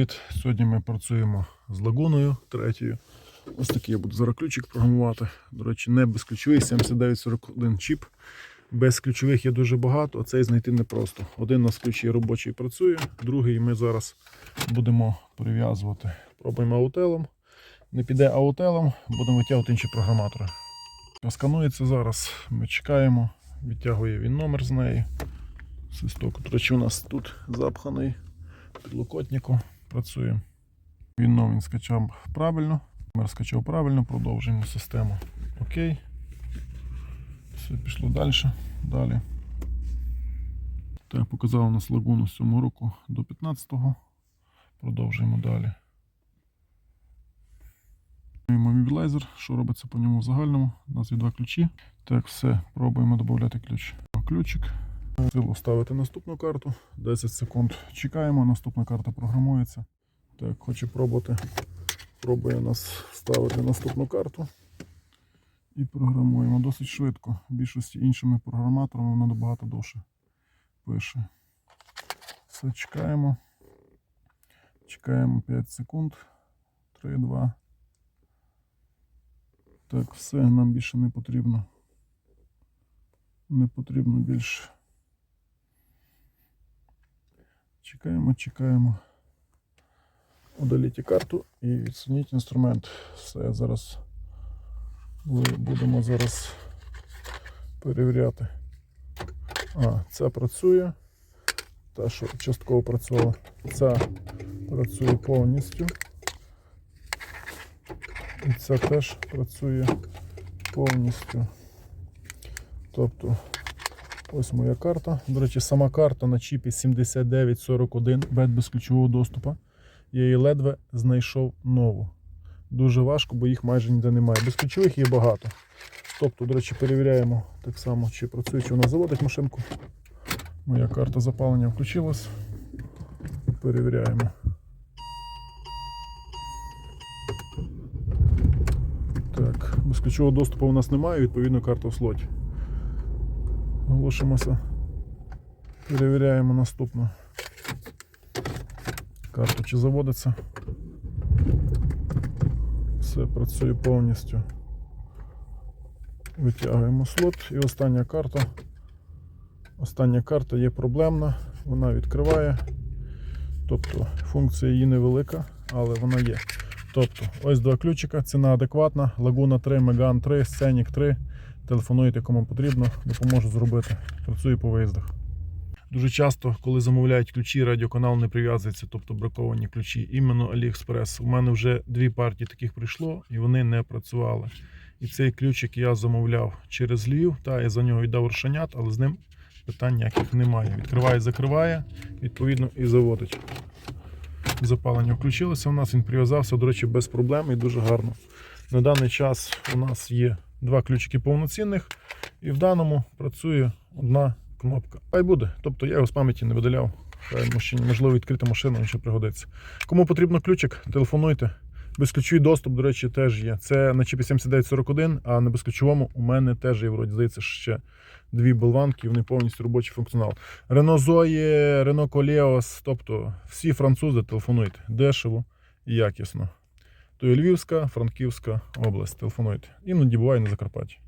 привіт! Сьогодні ми працюємо з лагуною третьою. Ось такий я буду зараз ключик програмувати. До речі, не безключовий 7941 чіп. Без ключових є дуже багато, а цей знайти непросто. Один у нас ключ є робочий працює, другий ми зараз будемо прив'язувати. Пробуємо аутелом. Не піде аутелом, будемо витягувати інші програматори. Сканується зараз, ми чекаємо, відтягує він номер з неї. Свисток. До речі, у нас тут запханий підлокотнику. Працює. Він ну, він скачав правильно. Номер скачав правильно, продовжуємо систему. Окей. Все, пішло далі. Далі. Так, показав у нас лагуну з 7 року до 15-го. Продовжуємо далі. Мобілайзер, що робиться по ньому в загальному. У нас є два ключі. Так, все, пробуємо додати ключ. Ключик. Силу ставити наступну карту. 10 секунд чекаємо, наступна карта програмується. Так, хочу пробувати. Пробує нас вставити наступну карту. І програмуємо досить швидко. В більшості іншими програматорами воно набагато довше пише. Все, чекаємо. Чекаємо 5 секунд. 3, 2. Так, все, нам більше не потрібно. Не потрібно більше. Чекаємо, чекаємо. Удаліть карту і відсуніть інструмент. Все, зараз ми будемо зараз перевіряти. А, ця працює. Та, що частково працювала. Ця працює повністю. І ця теж працює повністю. Тобто Ось моя карта. До речі, сама карта на чіпі 7941 без безключового доступу. Я її ледве знайшов нову. Дуже важко, бо їх майже ніде немає. Безключових є багато. Тобто, до речі, перевіряємо так само, чи працює, чи вона заводить машинку. Моя карта запалення включилась. Перевіряємо. Так, безключового доступу у нас немає, відповідно карта в слоті. Глушимося. Перевіряємо наступну карту, чи заводиться. Все працює повністю. Витягуємо слот і остання карта. Остання карта є проблемна, вона відкриває. Тобто функція її невелика, але вона є. Тобто, ось два ключика, ціна адекватна, Laguna 3, Megane 3, Scenic 3. Телефонуйте кому потрібно, допоможу зробити. Працюю по виїздах. Дуже часто, коли замовляють ключі, радіоканал не прив'язується, тобто браковані ключі. Іменно AliExpress. У мене вже дві партії таких прийшло і вони не працювали. І цей ключик я замовляв через Львів, та я за нього віддав рушенят, але з ним питань ніяких немає. Відкриває, закриває, відповідно, і заводить. Запалення включилося у нас, він прив'язався, до речі, без проблем і дуже гарно. На даний час у нас є два ключики повноцінних, і в даному працює одна кнопка. Хай буде. Тобто я його з пам'яті не видаляв. Можливо, відкрита машина, він пригодиться. Кому потрібно ключик, телефонуйте. Безключовий доступ, до речі, теж є. Це на чіпі 7941, а на безключовому у мене теж є, вроді, здається, ще дві болванки, вони повністю робочий функціонал. Renault Zoe, Renault Coleos, тобто всі французи телефонуйте. Дешево і якісно. То є Львівська, Франківська область. Телефонуйте. Іноді буває на Закарпатті.